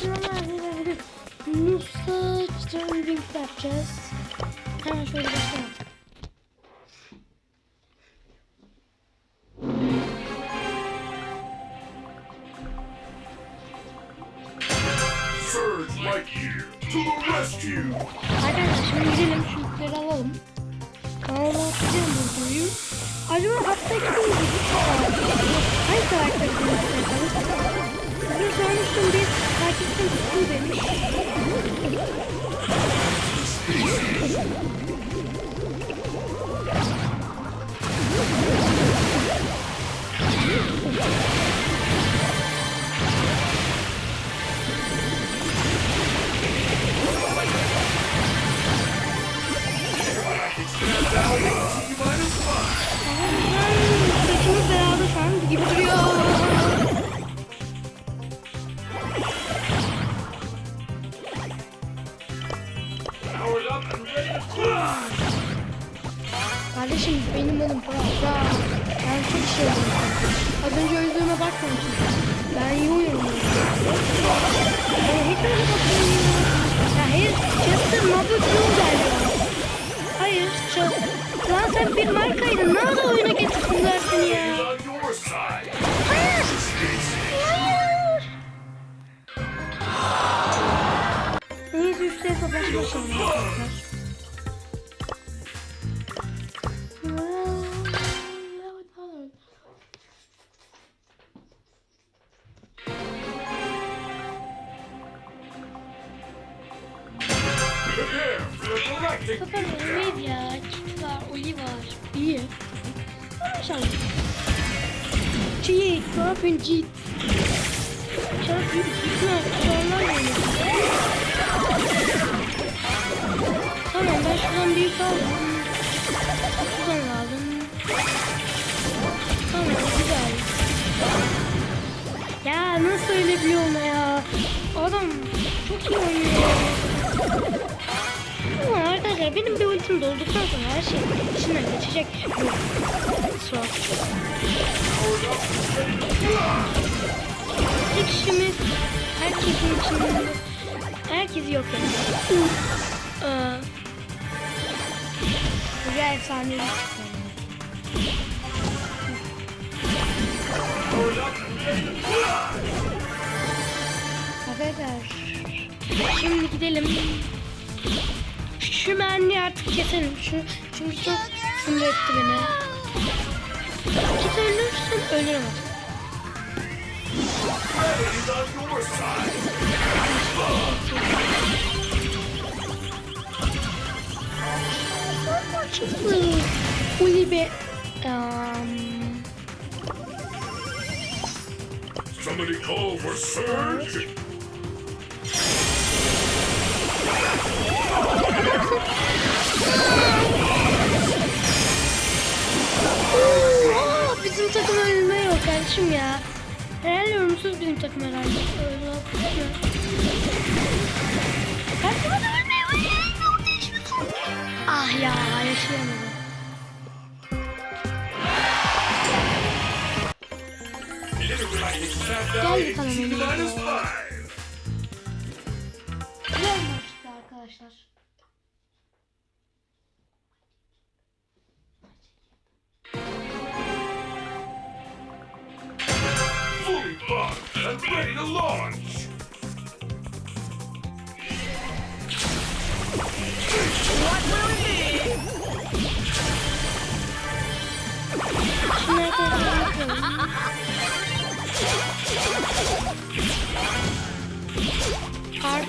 Şimdi Musa Jumping yapacağız. Hemen şöyle başlayalım. Saçımız beraber şu an gibi duruyor. Kardeşim benim adım Fırat. Ya ben çok şey oldum. Az önce öldüğüme bakmayın. Ben iyi oynuyorum. Ben hiç öyle bakmıyorum ya. Hayır, Chester Blue geldi. Hayır, Chester. Lan sen bir markaydın. Nerede oyuna getirsinler seni ya? Hayır. Hayır. Neyse üçte savaşma Kafanı ölmeyiz ya. Kit var, Oli var. İyi. Maşallah. Cheat, ne yapıyorsun cheat? Çarp bütün sorunlar geliyor. Tamam ben şuradan büyük aldım. Şuradan aldım. Tamam güzel. Ya nasıl öyle olma ya? Adam çok iyi oynuyor. Ama arkadaşlar benim bir ultim dolduktan sonra her şey içinden geçecek. Swap. Tek işimiz herkesin içinde herkesi yok ediyor. Aa, Buraya efsanevi! Arkadaşlar şimdi gidelim. Şu mermiyi artık keselim. Şu, çünkü çok sinir etti beni. Git ölürsün ölürüm. Side! Uli um, Somebody call for Surge! Oo, bizim takım ölme yok kardeşim ya. Herhalde ölümsüz bizim takım herhalde. Öyle yapıyor. Kardeşim hadi ölme yok. Ah ya yaşayamadım. Gel bakalım! Güzel maçtı arkadaşlar. ready to launch! What will it be? Never happened. Our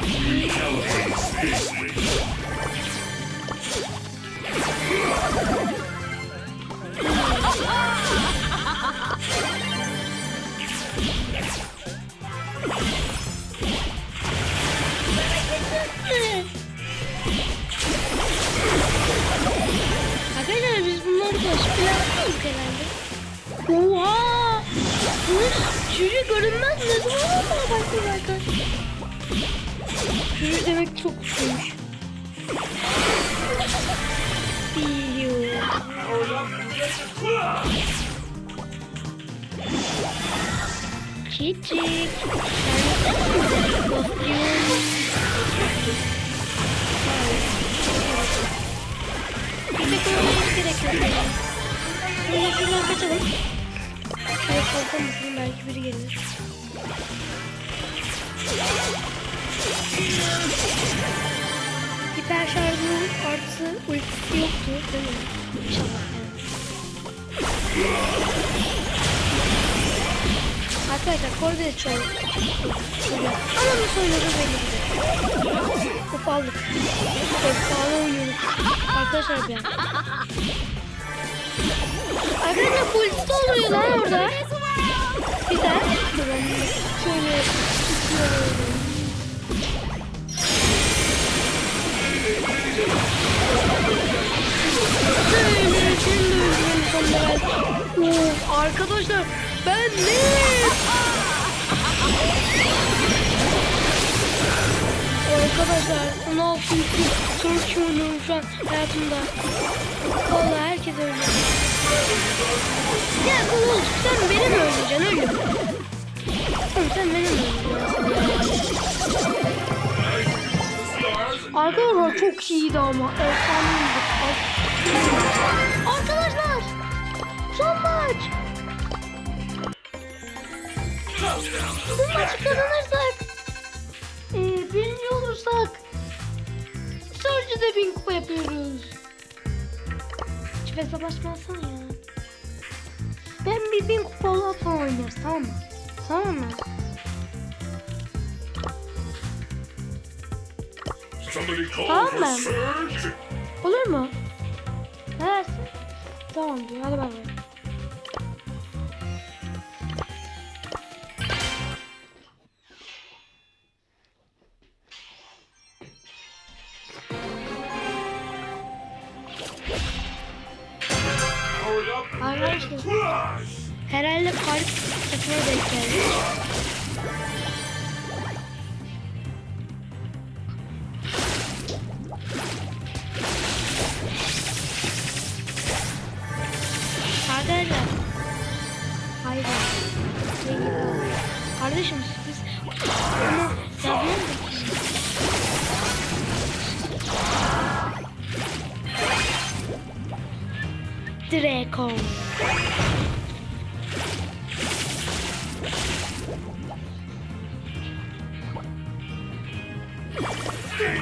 Küçük. Köpek olmaya gerek yok. Şuradan şuradan kaçalım. Hayır korkar mısın? Belki biri gelir. Hiper şarjının artısı ultisi yoktu değil mi? İnşallah. Arkadaşlar çoğu soruyor. Ama nasıl oynadığı belli gibi. Of aldık. Efsane oynuyoruz. Arkadaşlar ben. Arkadaşlar polis oluyor lan orada. Çok iyi oynuyorum şu an hayatımda. Vallahi herkes öyle. Ya oğlum sen beni mi öldüreceksin öyle mi? Oğlum sen beni mi öldüreceksin? Arkadaşlar çok iyiydi ama. Arkadaşlar son maç. Bu maçı kazanırsak e, birinci olursak Sörcü'de bin kupa yapıyoruz. Hiç hesaplaşmazsana ya. Ben bir bin kupa falan oynarız tamam mı? Tamam mı? Tamam mı? Olur mu? Ne dersin? Tamam diyor. Hadi bay bay. Arkadaşlar herhalde park takıma denk geldi. Arkadaşlar. Oldu. Kardeşim sürpriz. Ama yazmam Draco. Stay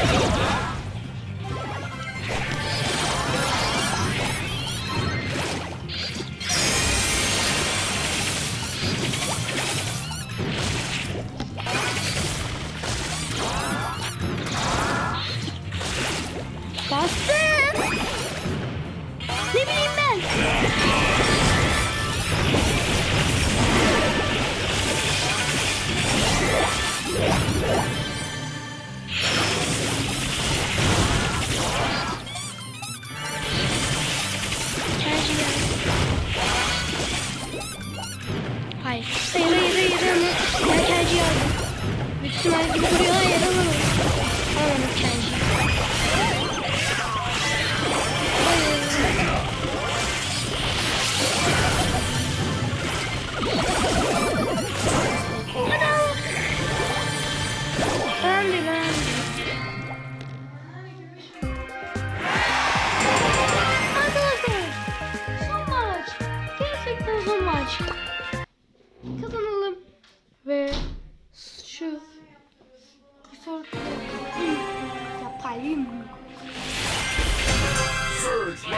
Oh,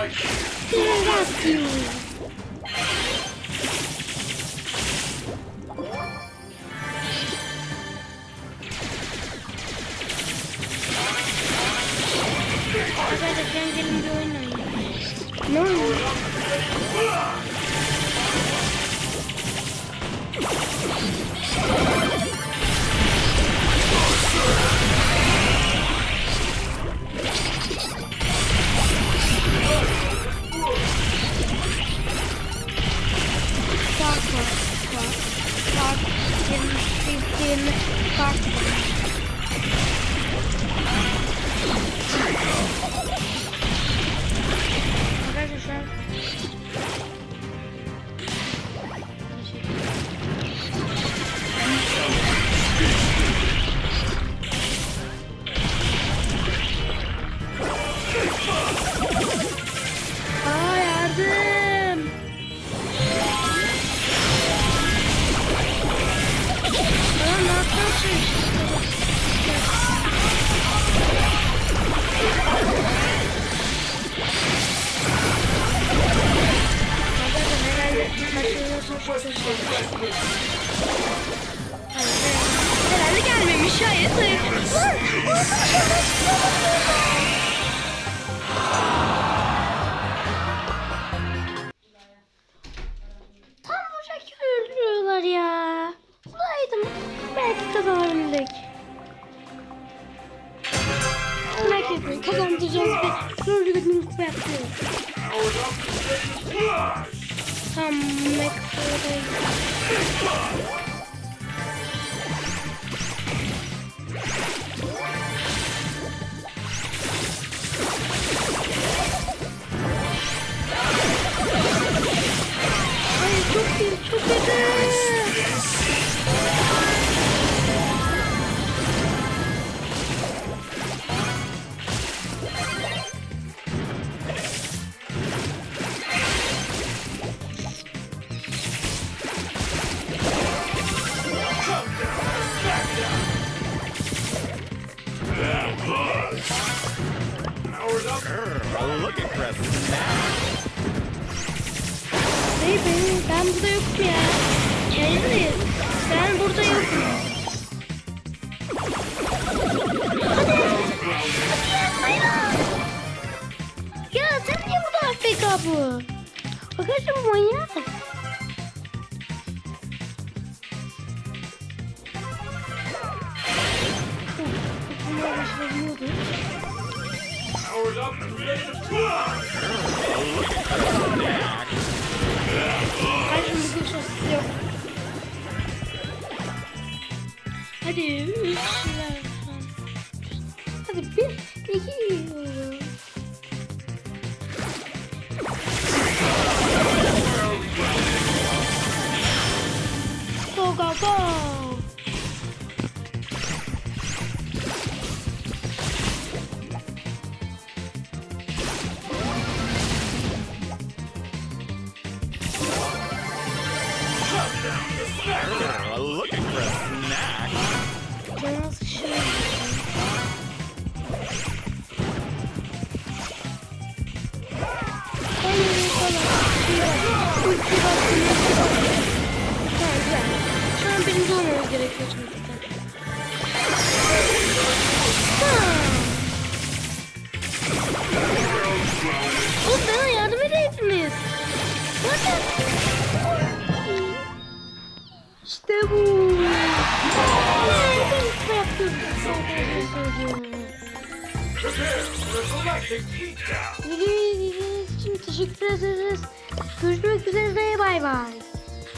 Surge like Rescue. Arkadaşlar ben gelin bir oyun oynayayım. Ne oynuyor? Tam buradaki öldürüyorlar ya. Bulaydım. Belki kazanabilirdik. Merak etmeyin kazanacağız ve zorlu bir kupa yapıyoruz. Tam McFlurry'dayız. Çok iyi, çok iyi. Bakın manyak. Başlayabiliyordu. gerekiyor çünkü.